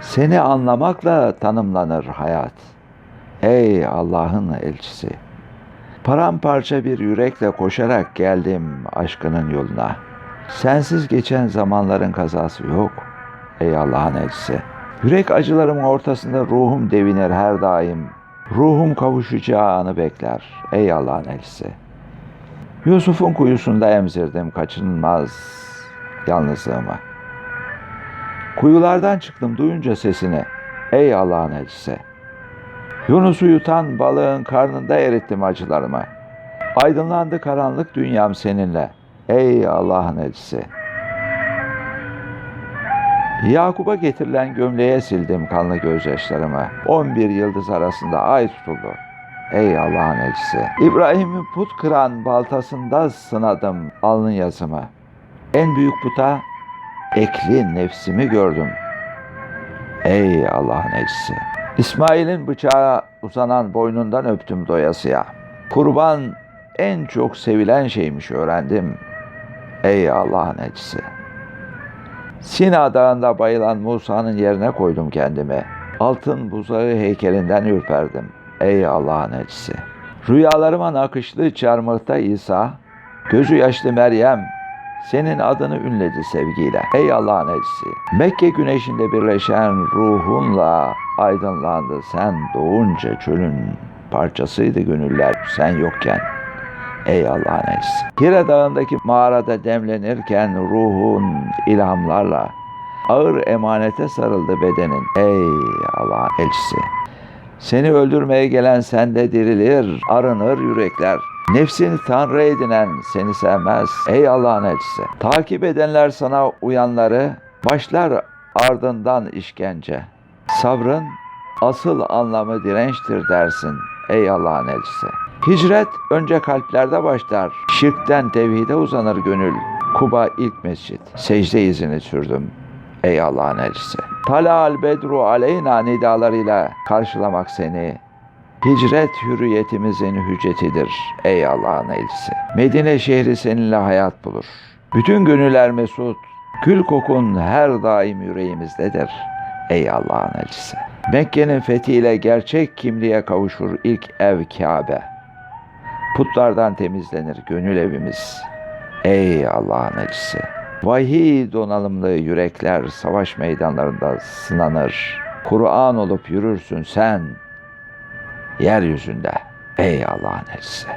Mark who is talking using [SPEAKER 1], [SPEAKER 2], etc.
[SPEAKER 1] Seni anlamakla tanımlanır hayat. Ey Allah'ın elçisi. Paramparça bir yürekle koşarak geldim aşkının yoluna. Sensiz geçen zamanların kazası yok. Ey Allah'ın elçisi. Yürek acılarımın ortasında ruhum devinir her daim. Ruhum kavuşacağı anı bekler. Ey Allah'ın elçisi. Yusuf'un kuyusunda emzirdim kaçınılmaz yalnızlığımı. Kuyulardan çıktım duyunca sesini. Ey Allah'ın elçisi. Yunus'u yutan balığın karnında erittim acılarımı. Aydınlandı karanlık dünyam seninle. Ey Allah'ın elçisi. Yakup'a getirilen gömleğe sildim kanlı gözyaşlarımı. 11 yıldız arasında ay tutuldu. Ey Allah'ın elçisi. İbrahim'i put kıran baltasında sınadım alnın yazımı. En büyük puta ekli nefsimi gördüm. Ey Allah'ın elçisi. İsmail'in bıçağı uzanan boynundan öptüm doyasıya. Kurban en çok sevilen şeymiş öğrendim. Ey Allah'ın elçisi. Sina Dağı'nda bayılan Musa'nın yerine koydum kendimi. Altın buzağı heykelinden ürperdim. Ey Allah'ın elçisi. Rüyalarıma nakışlı çarmıhta İsa, gözü yaşlı Meryem, senin adını ünledi sevgiyle. Ey Allah'ın elçisi. Mekke güneşinde birleşen ruhunla aydınlandı. Sen doğunca çölün parçasıydı gönüller sen yokken. Ey Allah'ın elçisi. Hira dağındaki mağarada demlenirken ruhun ilhamlarla ağır emanete sarıldı bedenin. Ey Allah'ın elçisi. Seni öldürmeye gelen sende dirilir, arınır yürekler. Nefsini Tanrı edinen seni sevmez. Ey Allah'ın elçisi. Takip edenler sana uyanları başlar ardından işkence. Sabrın asıl anlamı dirençtir dersin. Ey Allah'ın elçisi. Hicret önce kalplerde başlar. Şirkten tevhide uzanır gönül. Kuba ilk mescit. Secde izini sürdüm. Ey Allah'ın elçisi. Talal bedru aleyna nidalarıyla karşılamak seni. Hicret hürriyetimizin hüccetidir ey Allah'ın elçisi. Medine şehri seninle hayat bulur. Bütün gönüller mesut. Gül kokun her daim yüreğimizdedir ey Allah'ın elçisi. Mekke'nin fethiyle gerçek kimliğe kavuşur ilk ev Kabe. Putlardan temizlenir gönül evimiz. Ey Allah'ın elçisi. Vahiy donanımlı yürekler savaş meydanlarında sınanır. Kur'an olup yürürsün sen yeryüzünde ey Allah'ın elçisi.